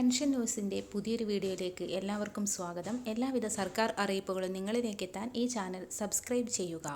Pension ന്യൂസിന്റെ പുതിയൊരു വീഡിയോയിലേക്ക് എല്ലാവർക്കും സ്വാഗതം. എല്ലാവിധ സർക്കാർ അറിയിപ്പുകളും നിങ്ങളിലേക്ക് എത്താൻ ഈ ചാനൽ സബ്സ്ക്രൈബ് ചെയ്യുക.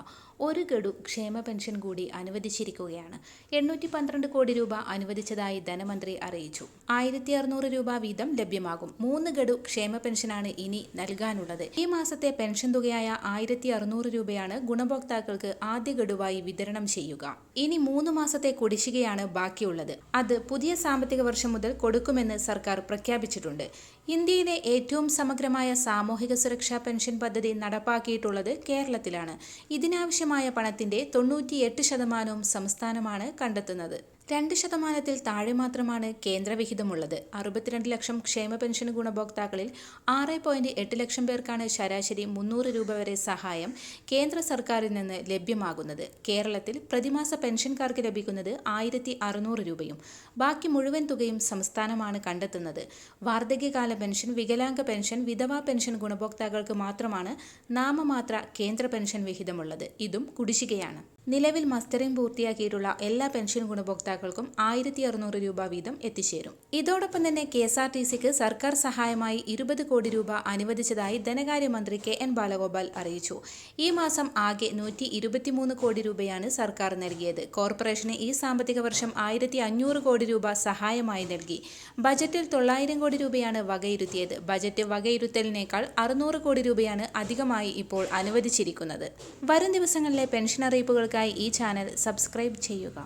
ഒരു ഗഡു ക്ഷേമ പെൻഷൻ കൂടി അനുവദിച്ചിരിക്കുകയാണ്. എണ്ണൂറ്റി പന്ത്രണ്ട് കോടി രൂപ അനുവദിച്ചതായി ധനമന്ത്രി അറിയിച്ചു. ആയിരത്തി അറുന്നൂറ് രൂപ വീതം ലഭ്യമാകും. മൂന്ന് ഗഡു ക്ഷേമ പെൻഷനാണ് ഇനി നൽകാനുള്ളത്. ഈ മാസത്തെ പെൻഷൻ തുകയായ ആയിരത്തി അറുന്നൂറ് രൂപയാണ് ഗുണഭോക്താക്കൾക്ക് ആദ്യ ഗഡുവായി വിതരണം ചെയ്യുക. ഇനി മൂന്ന് മാസത്തെ കുടിശ്ശികയാണ് ബാക്കിയുള്ളത്. അത് പുതിയ സാമ്പത്തിക വർഷം മുതൽ കൊടുക്കുമെന്ന് സർക്കാർ പ്രഖ്യാപിച്ചിട്ടുണ്ട്. ഇന്ത്യയിലെ ഏറ്റവും സമഗ്രമായ സാമൂഹിക സുരക്ഷാ പെൻഷൻ പദ്ധതി നടപ്പാക്കിയിട്ടുള്ളത് കേരളത്തിലാണ്. ഇതിനാവശ്യമായ പണത്തിന്റെ തൊണ്ണൂറ്റിയെട്ട് ശതമാനവും സംസ്ഥാനമാണ് കണ്ടെത്തുന്നത്. രണ്ട് ശതമാനത്തിൽ താഴെ മാത്രമാണ് കേന്ദ്രവിഹിതമുള്ളത്. അറുപത്തിരണ്ട് ലക്ഷം ക്ഷേമ പെൻഷൻ ഗുണഭോക്താക്കളിൽ ആറ് പോയിന്റ് എട്ട് ലക്ഷം പേർക്കാണ് ശരാശരി മുന്നൂറ് രൂപ വരെ സഹായം കേന്ദ്ര സർക്കാരിൽ നിന്ന് ലഭ്യമാകുന്നത്. കേരളത്തിൽ പ്രതിമാസ പെൻഷൻകാർക്ക് ലഭിക്കുന്നത് ആയിരത്തി അറുന്നൂറ് രൂപയും ബാക്കി മുഴുവൻ തുകയും സംസ്ഥാനമാണ് കണ്ടെത്തുന്നത്. വാർദ്ധക്യകാല പെൻഷൻ വികലാംഗ പെൻഷൻ വിധവാ പെൻഷൻ ഗുണഭോക്താക്കൾക്ക് മാത്രമാണ് നാമമാത്ര കേന്ദ്ര പെൻഷൻ വിഹിതമുള്ളത്. ഇതും കുടിശ്ശികയാണ്. നിലവിൽ മസ്റ്ററിംഗ് പൂർത്തിയാക്കിയിട്ടുള്ള എല്ലാ പെൻഷൻ ഗുണഭോക്താക്കൾക്കും ആയിരത്തി അറുന്നൂറ് രൂപ വീതം എത്തിച്ചേരും. ഇതോടൊപ്പം തന്നെ കെ എസ് ആർ ടി സിക്ക് സർക്കാർ സഹായമായി ഇരുപത് കോടി രൂപ അനുവദിച്ചതായി ധനകാര്യമന്ത്രി കെ എൻ ബാലഗോപാൽ അറിയിച്ചു. ഈ മാസം ആകെ നൂറ്റി ഇരുപത്തിമൂന്ന് കോടി രൂപയാണ് സർക്കാർ നൽകിയത്. കോർപ്പറേഷന് ഈ സാമ്പത്തിക വർഷം ആയിരത്തി അഞ്ഞൂറ് കോടി രൂപ സഹായമായി നൽകി. ബജറ്റിൽ തൊള്ളായിരം കോടി രൂപയാണ് വകയിരുത്തിയത്. ബജറ്റ് വകയിരുത്തലിനേക്കാൾ അറുന്നൂറ് കോടി രൂപയാണ് അധികമായി ഇപ്പോൾ അനുവദിച്ചിരിക്കുന്നത്. വരും ദിവസങ്ങളിലെ പെൻഷൻ അറിയിപ്പുകൾക്കായി ഈ ചാനൽ സബ്സ്ക്രൈബ് ചെയ്യുക.